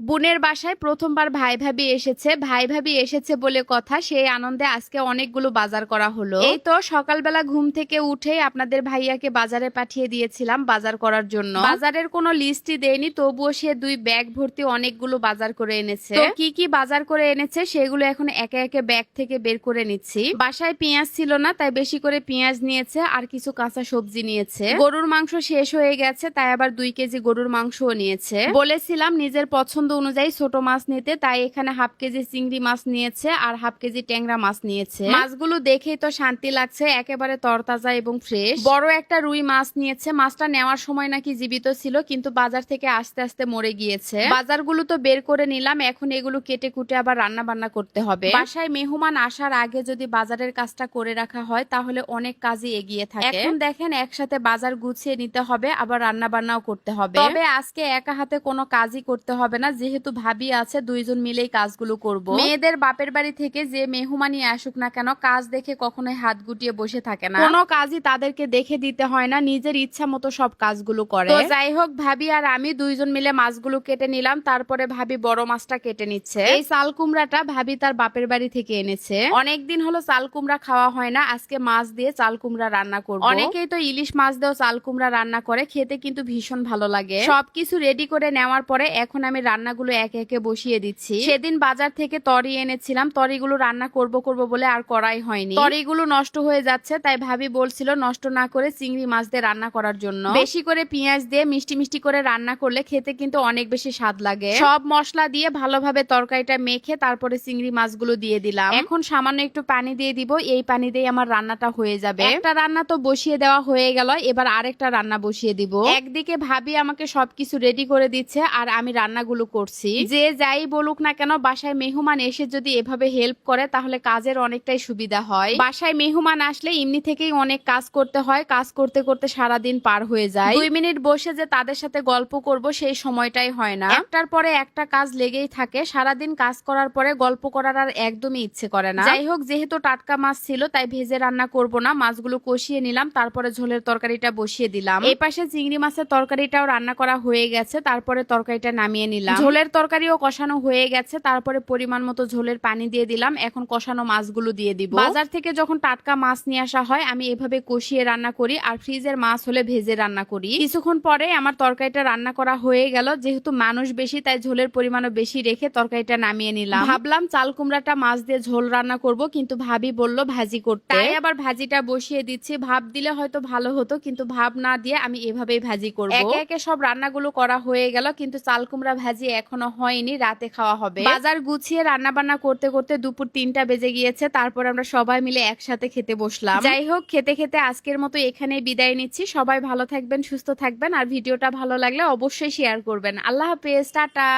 বোনের বাসায় প্রথমবার ভাই ভাবি এসেছে। ভাই ভাবি এসেছে বলে কথা সেই আনন্দে আজকে অনেকগুলো বাজার করা হলো। এই তো সকালবেলা ঘুম থেকে উঠেই আপনাদের ভাইয়াকে বাজারে পাঠিয়ে দিয়েছিলাম বাজার করার জন্য। বাজারের কোনো লিস্টই দেয়নি তবুও সে দুই ব্যাগ ভর্তি অনেকগুলো বাজার করে এনেছে। তো কি কি বাজার করে এনেছে সেগুলো এখন একে একে ব্যাগ থেকে বের করে নিচ্ছি। বাসায় পেঁয়াজ ছিল না তাই বেশি করে পেঁয়াজ নিয়েছে আর কিছু কাঁচা সবজি নিয়েছে। গরুর মাংস শেষ হয়ে গেছে তাই আবার দুই কেজি গরুর মাংসও নিয়েছে। বলেছিলাম নিজের পছন্দ অনুযায়ী ছোট মাছ নিতে, তাই এখানে হাফ কেজি চিংড়ি মাছ নিয়েছে আর হাফ কেজি ট্যাংরা মাছ নিয়েছে। মাছগুলো দেখেই তো শান্তি লাগছে, একেবারে তরতাজা এবং ফ্রেশ বড় একটা রুই মাছ নিয়েছে, মাছটা নেওয়ার সময় নাকি জীবিত ছিল, কিন্তু বাজার থেকে আস্তে আস্তে মরে গিয়েছে। বাজারগুলো তো বের করে নিলাম, এখন এগুলো কেটে কুটে আবার রান্না বান্না করতে হবে। বাসায় মেহমান আসার আগে যদি বাজারের কাজটা করে রাখা হয়, তাহলে অনেক কাজই এগিয়ে থাকে। এখন দেখেন একসাথে বাজার গুছিয়ে নিতে হবে, আবার রান্না বান্নাও করতে হবে। তবে আজকে একা হাতে কোনো কাজই করতে হবে না যেহেতু ভাবি আছে দুইজন মিলেই কাজগুলো করব। মেয়েদের বাপের বাড়ি থেকে যে মেহমানি আসুক না কেন কাজ দেখে কখনোই হাত গুটিয়ে বসে থাকে না। কোনো কাজই তাদেরকে দেখে দিতে হয় না নিজের ইচ্ছা মতো সব কাজগুলো করে। তো যাই হোক ভাবি আর আমি দুইজন মিলে মাছগুলো কেটে নিলাম তারপরে ভাবি বড় মাছটা কেটে নিচ্ছে। এই চাল কুমড়াটা ভাবি তার বাপের বাড়ি থেকে এনেছে। অনেকদিন হলো চাল কুমড়া খাওয়া হয় না আজকে মাছ দিয়ে চাল কুমড়া রান্না করব। অনেকেই তো ইলিশ মাছ দিয়েও চাল কুমড়া রান্না করে খেতে কিন্তু ভীষণ ভালো লাগে। সবকিছু রেডি করে নেওয়ার পরে এখন আমি রান্নাগুলো একে একে বসিয়ে দিচ্ছি। সেদিন বাজার থেকে তরি এনেছিলাম। তরিগুলো রান্না করব করব বলে আর করাই হয়নি। তরিগুলো নষ্ট হয়ে যাচ্ছে, তাই ভাবি বলছিল নষ্ট না করে চিংড়ি মাছ দিয়ে রান্না করার জন্য। বেশি করে পেঁয়াজ দিয়ে মিষ্টি মিষ্টি করে রান্না করলে খেতে কিন্তু অনেক বেশি স্বাদ লাগে। সব মশলা দিয়ে ভালোভাবে তরকারিটা মেখে তারপরে চিংড়ি মাছগুলো দিয়ে দিলাম। এখন সামান্য একটু পানি দিয়ে দিব, এই পানি দিয়ে আমার রান্নাটা হয়ে যাবে। একটা রান্না তো বসিয়ে দেওয়া হয়ে গেল, এবার আরেকটা রান্না বসিয়ে দিব। একদিকে ভাবি আমাকে সবকিছু রেডি করে দিচ্ছে, আর আমি রান্নাগুলো করছি। যে যাই বলুক না কেন, বাসায় মেহমান এসে যদি এভাবে হেল্প করে, তাহলে কাজের অনেকটাই সুবিধা হয়। বাসায় মেহমান আসলে এমনি থেকেই অনেক কাজ করতে হয়। কাজ করতে করতে সারাদিন পার হয়ে যায়। দুই মিনিট বসে যে তাদের সাথে গল্প করব, সেই সময়টাই হয় না। একটার পরে একটা কাজ লেগেই থাকে। সারাদিন কাজ করার পরে গল্প করার আর একদমই ইচ্ছে করে না। যাই হোক, যেহেতু টাটকা মাছ ছিল, তাই ভেজে রান্না করব না। মাছগুলো কষিয়ে নিলাম, তারপরে ঝোলের তরকারিটা বসিয়ে দিলাম। এই পাশে চিংড়ি মাছের তরকারিটাও রান্না করা হয়ে গেছে। তারপরে তরকারিটা নামিয়ে নিলাম। ঝোলের তরকারিও কষানো হয়ে গেছে তারপরে পরিমাণ মতো ঝোলের পানি দিয়ে দিলাম। এখন কষানো মাছগুলো দিয়ে দিব। বাজার থেকে যখন টাটকা মাছ নিয়ে আসা হয় আমি এভাবে কষিয়ে রান্না করি আর ফ্রিজের মাছ হলে ভেজে রান্না করি। কিছুক্ষণ পরে আমার তরকারিটা রান্না করা হয়ে গেল। যেহেতু মানুষ বেশি তাই ঝোলের পরিমাণও বেশি রেখে তরকারিটা নামিয়ে নিলাম। ভাবলাম চাল কুমড়াটা মাছ দিয়ে ঝোল রান্না করব কিন্তু ভাবি বলল ভাজি করতে। তাই আবার ভাজিটা বসিয়ে দিচ্ছি। ভাব দিলে হয়তো ভালো হতো কিন্তু ভাব না দিয়ে আমি এভাবেই ভাজি করব। একে একে সব রান্নাগুলো করা হয়ে গেল কিন্তু চাল কুমড়া ভাজি এখনও হয়নি রাতে খাওয়া হবে। বাজার গুছিয়ে রান্না বান্না করতে করতে দুপুর তিনটা বেজে গিয়েছে তারপর আমরা সবাই মিলে একসাথে খেতে বসলাম। যাই হোক খেতে খেতে আজকের মতো এখানে বিদায় নিচ্ছি। সবাই ভালো থাকবেন সুস্থ থাকবেন আর ভিডিওটা ভালো লাগলে অবশ্যই শেয়ার করবেন। আল্লাহ হাফেজ টাটা।